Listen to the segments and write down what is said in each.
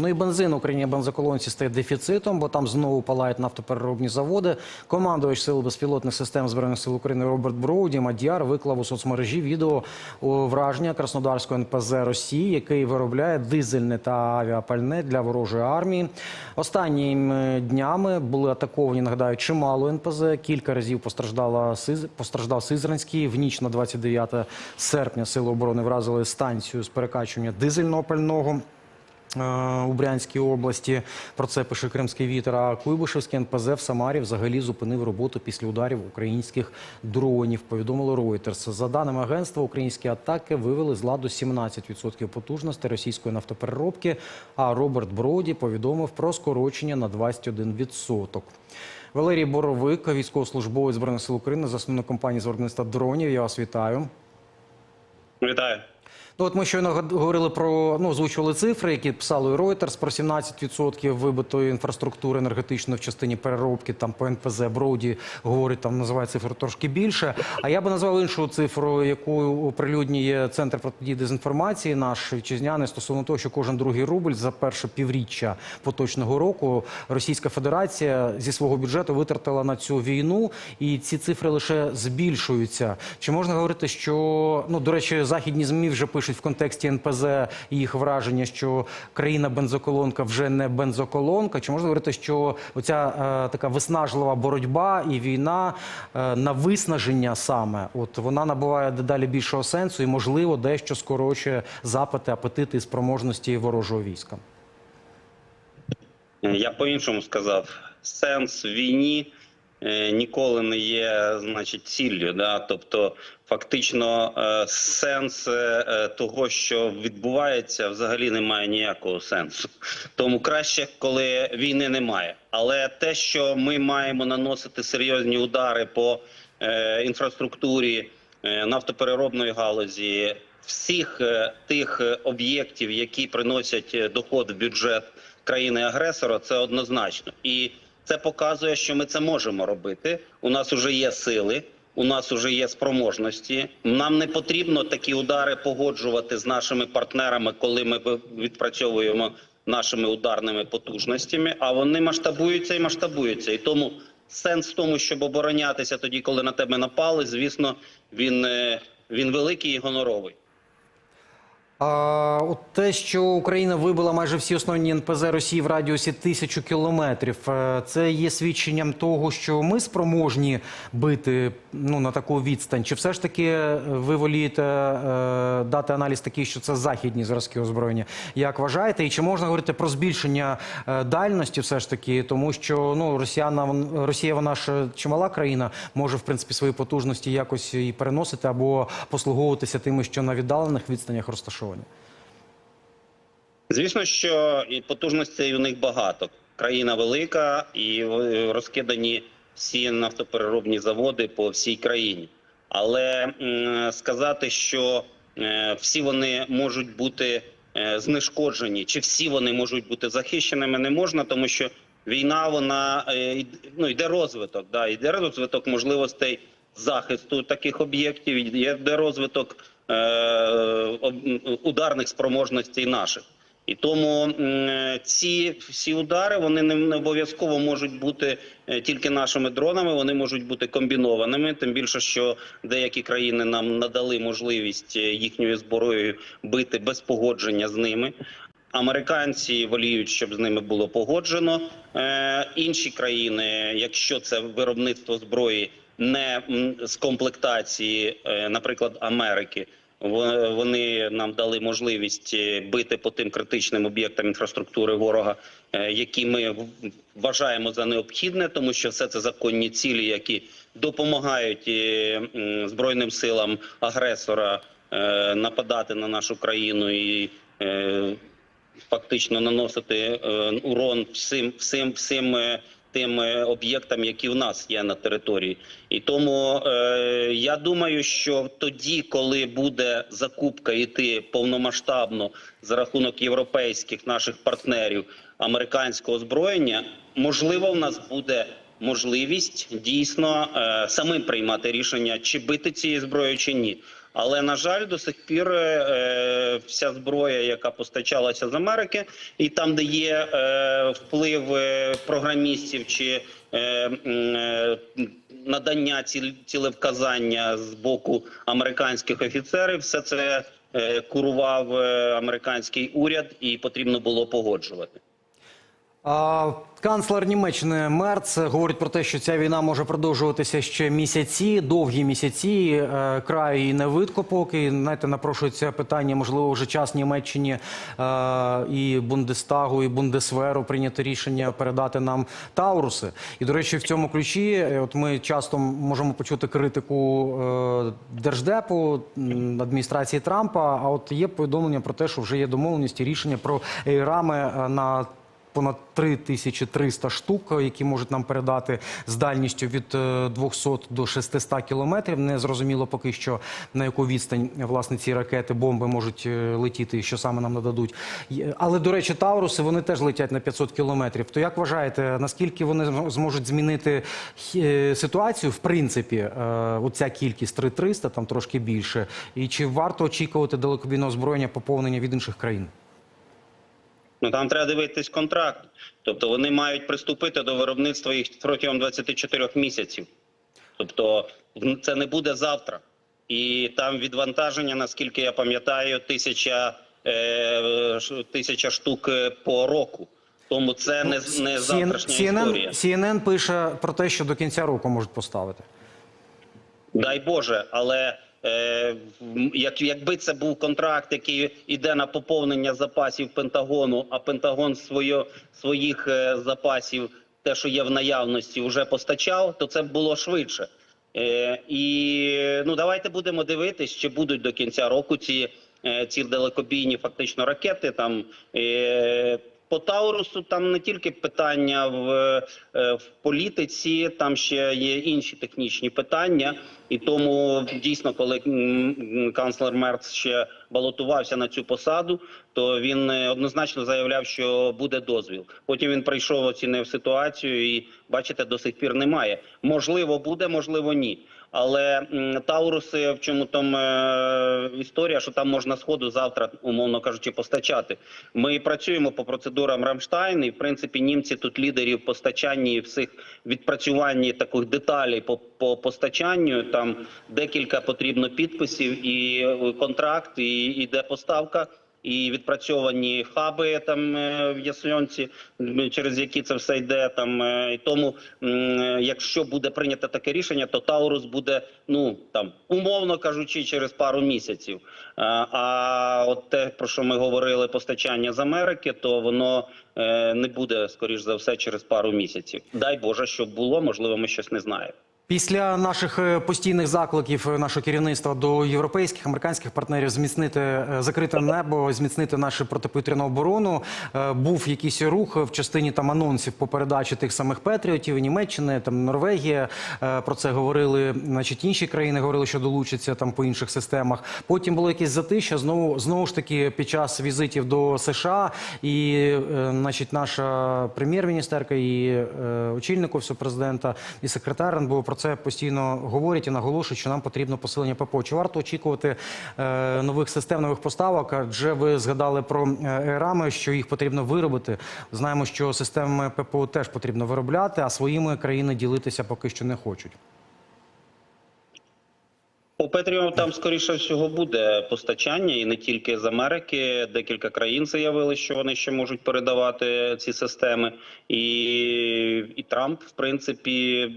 Ну і бензин в Україні бензоколонці стає дефіцитом, бо там знову палають нафтопереробні заводи. Командувач сил безпілотних систем збройних сил України Роберт Броуді Мадяр виклав у соцмережі відео враження Краснодарського НПЗ Росії, який виробляє дизельне та авіапальне для ворожої армії. Останніми днями були атаковані, нагадаю, чимало НПЗ. Кілька разів постраждала постраждав Сизранський. В ніч на 29 серпня сили оборони вразили станцію з перекачування дизельного пального. Е, У Брянській області про це пише Кримський вітер. А Куйбишевський НПЗ в Самарі взагалі зупинив роботу після ударів українських дронів. Повідомило Reuters. За даними агентства, українські атаки вивели з ладу 17% потужностей російської нафтопереробки. А Роберт Броді повідомив про скорочення на 21%. Валерій Боровик, військовослужбовець збройних сил України, засновник компанії з виробництва дронів. Я вас вітаю. Вітаю. Ну, от ми щойно говорили про ну, озвучували цифри, які писали Reuters, про 17% вибитої інфраструктури енергетичної в частині переробки. Там по НПЗ Броуді говорить, там називає цифру трошки більше. А я би назвав іншу цифру, яку оприлюднює центр протидії дезінформації, наш вітчизняний, стосовно того, що кожен другий рубль за перше півріччя поточного року Російська Федерація зі свого бюджету витратила на цю війну, і ці цифри лише збільшуються. Чи можна говорити, що ну до речі, західні змі вже пишуть в контексті НПЗ їх враження, що країна бензоколонка вже не бензоколонка? Чи можна говорити, що оця е, така виснажлива боротьба і війна е, на виснаження саме, от вона набуває дедалі більшого сенсу і можливо дещо скорочує запити, апетити і спроможності ворожого війська? Я по-іншому сказав: сенс війні ніколи не є, значить, ціллю. Да? Тобто, фактично, е, сенс е, е, того, що відбувається, взагалі не має ніякого сенсу. Тому краще, коли війни немає. Але те, що ми маємо наносити серйозні удари по е, інфраструктурі е, нафтопереробної галузі, всіх е, тих е, об'єктів, які приносять е, доход в бюджет країни-агресора, це однозначно. І це показує, що ми це можемо робити. У нас вже є сили, у нас вже є спроможності. Нам не потрібно такі удари погоджувати з нашими партнерами, коли ми відпрацьовуємо нашими ударними потужностями. А вони масштабуються і масштабуються. І тому сенс в тому, щоб оборонятися тоді, коли на тебе напали, звісно, він, е, він великий і гоноровий. От те, що Україна вибила майже всі основні НПЗ Росії в радіусі тисячу кілометрів, е, це є свідченням того, що ми спроможні бити ну, на таку відстань. Чи все ж таки е, ви волієте е, дати аналіз такий, що це західні зразки озброєння? Як вважаєте? І чи можна говорити про збільшення е, дальності, все ж таки, тому що ну Росіяна Росія, вона ж чимала країна, може в принципі свої потужності якось і переносити або послуговуватися тими, що на віддалених відстанях розташовані. Звісно, що і потужностей у них багато. Країна велика і е, розкидані всі нафтопереробні заводи по всій країні. Але сказати, що е, всі вони можуть бути е, знешкоджені, чи всі вони можуть бути захищеними, не можна, тому що війна вона ну, йде розвиток. Да, йде розвиток можливостей захисту таких об'єктів, йде розвиток ударних спроможностей наших. І тому ці всі удари вони не, обов'язково можуть бути е, тільки нашими дронами, вони можуть бути комбінованими. Тим більше, що деякі країни нам надали можливість е, їхньою зброєю бити без погодження з ними. Американці воліють, щоб з ними було погоджено. Е, інші країни, якщо це виробництво зброї не з комплектації, е, наприклад, Америки, вони нам дали можливість е, бити по тим критичним об'єктам інфраструктури ворога, е, які ми вважаємо за необхідне, тому що все це законні цілі, які допомагають е, збройним силам агресора нападати на нашу країну і фактично наносити урон всім, всім, всім тим е, об'єктам, які в нас є на території. І тому е, я думаю, що тоді, коли буде закупка йти повномасштабно за рахунок європейських наших партнерів американського озброєння, можливо, в нас буде. Можливість дійсно е, самим приймати рішення, чи бити цією зброєю, чи ні. Але на жаль, до сих пір е, вся зброя, яка постачалася з Америки, і там, де є е, вплив програмістів чи е, е, надання ціл- цілевказання з боку американських офіцерів, все це е, курував е, американський уряд, і потрібно було погоджувати. Канцлер Німеччини Мерц говорить про те, що ця війна може продовжуватися ще місяці, довгі місяці. Е, краю і не видко поки. Знаєте, напрошується питання, можливо, вже час Німеччині е, і Бундестагу, і Бундесверу прийняти рішення передати нам Тауруси. І, до речі, в цьому ключі, е, от ми часто можемо почути критику Держдепу, адміністрації Трампа. А от є повідомлення про те, що вже є домовленість і рішення про ейрами е, на понад 3300 штук, які можуть нам передати з дальністю від е, 200 до 600 кілометрів. Не зрозуміло поки що на яку відстань власне ці ракети, бомби можуть е, летіти, що саме нам нададуть. Але до речі, Тауруси вони теж летять на 500 кілометрів. То як вважаєте, наскільки вони зможуть змінити е, ситуацію? В принципі, е, оця кількість 3300, там трошки більше, і чи варто очікувати далекобійного озброєння поповнення від інших країн? Ну там треба дивитись контракт. Тобто вони мають приступити до виробництва їх протягом 24 місяців. Тобто це не буде завтра. І там відвантаження, наскільки я пам'ятаю, тисяча, е, тисяча штук е, по року. Тому це не, з- не завтрашня CNN, історія. CNN пише про те, що до кінця року можуть поставити. Дай Боже, але як, якби це був контракт, який йде на поповнення запасів Пентагону, а Пентагон своє, своїх е, запасів, те, що є в наявності, вже постачав, то це було швидше. Е, і ну давайте будемо дивитись, чи будуть до кінця року ці, е, ці далекобійні фактично ракети. Там е, по Таурусу там не тільки питання в, е, в політиці, там ще є інші технічні питання. І тому дійсно, коли канцлер Мерц ще балотувався на цю посаду, то він е, однозначно заявляв, що буде дозвіл. Потім він прийшов, оцінив ситуацію, і бачите, до сих пір немає. Можливо, буде, можливо, ні. Але Тауруси, в чому там е, історія, що там можна сходу завтра, умовно кажучи, постачати. Ми працюємо по процедурам Рамштайн, і в принципі німці тут лідері в постачанні всіх відпрацюванні таких деталей по, по постачанню. Там декілька потрібно підписів і е, контракт, і іде поставка. І відпрацьовані хаби там е, в Ясьонці, м, через які це все йде. Там е, і тому, е, якщо буде прийнято таке рішення, то Таурус буде ну там умовно кажучи, через пару місяців. А, а от те, про що ми говорили, постачання з Америки, то воно е, не буде скоріш за все через пару місяців. Дай Боже, щоб було, можливо, ми щось не знаємо. Після наших е, постійних закликів е, нашого керівництва до європейських американських партнерів зміцнити е, закрите небо, зміцнити нашу протиповітряну оборону. Був якийсь рух в частині там анонсів по передачі тих самих Петріотів Німеччини, там Норвегія. Про це говорили. Значить, інші країни говорили, що долучаться там по інших системах. Потім було якесь затища. Знову знову ж таки під час візитів до США і, значить, наша прем'єр-міністерка і очільник офісу президента і секретар РНБО про це постійно говорять і наголошують, що нам потрібно посилення ППО. Чи варто очікувати е, нових систем, нових поставок? Адже ви згадали про е, рами, що їх потрібно виробити. Знаємо, що системи ППО теж потрібно виробляти, а своїми країни ділитися поки що не хочуть. По Петріо там скоріше всього буде постачання, і не тільки з Америки. Декілька країн заявили, що вони ще можуть передавати ці системи. І, і Трамп, в принципі,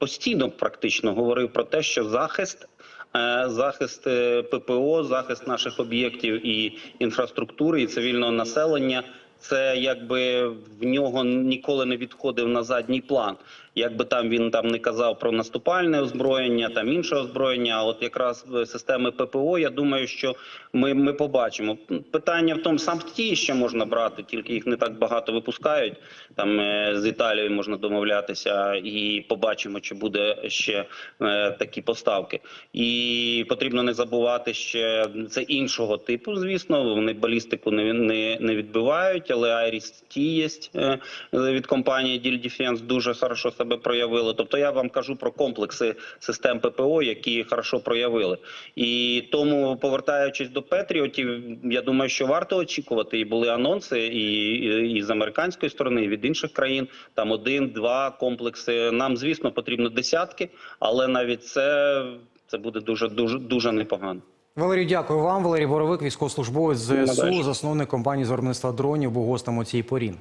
постійно практично говорив про те, що захист. е, Захист е, ППО, захист наших об'єктів і інфраструктури, і цивільного населення це якби в нього ніколи не відходив на задній план. Якби там він там не казав про наступальне озброєння, там інше озброєння. От якраз системи ППО, я думаю, що ми, ми побачимо. Питання в тому, сам ті ще можна брати, тільки їх не так багато випускають. Там е, з Італією можна домовлятися, і побачимо, чи буде ще е, такі поставки. І потрібно не забувати ще це іншого типу. Звісно, вони балістику не, не, не відбивають, але Айріс Ті е, від компанії Діль Defense дуже хорошо себе проявили. Тобто я вам кажу про комплекси систем ППО, які хорошо проявили. І тому, повертаючись до Петріотів, я думаю, що варто очікувати. І були анонси і, і, і з американської сторони, і від інших країн. Там один, два комплекси. Нам, звісно, потрібно десятки, але навіть це, це буде дуже дуже дуже непогано. Валерій, дякую вам. Валерій Боровик, військовослужбовець ЗСУ, засновник компанії з виробництва дронів, був гостем у цій порі.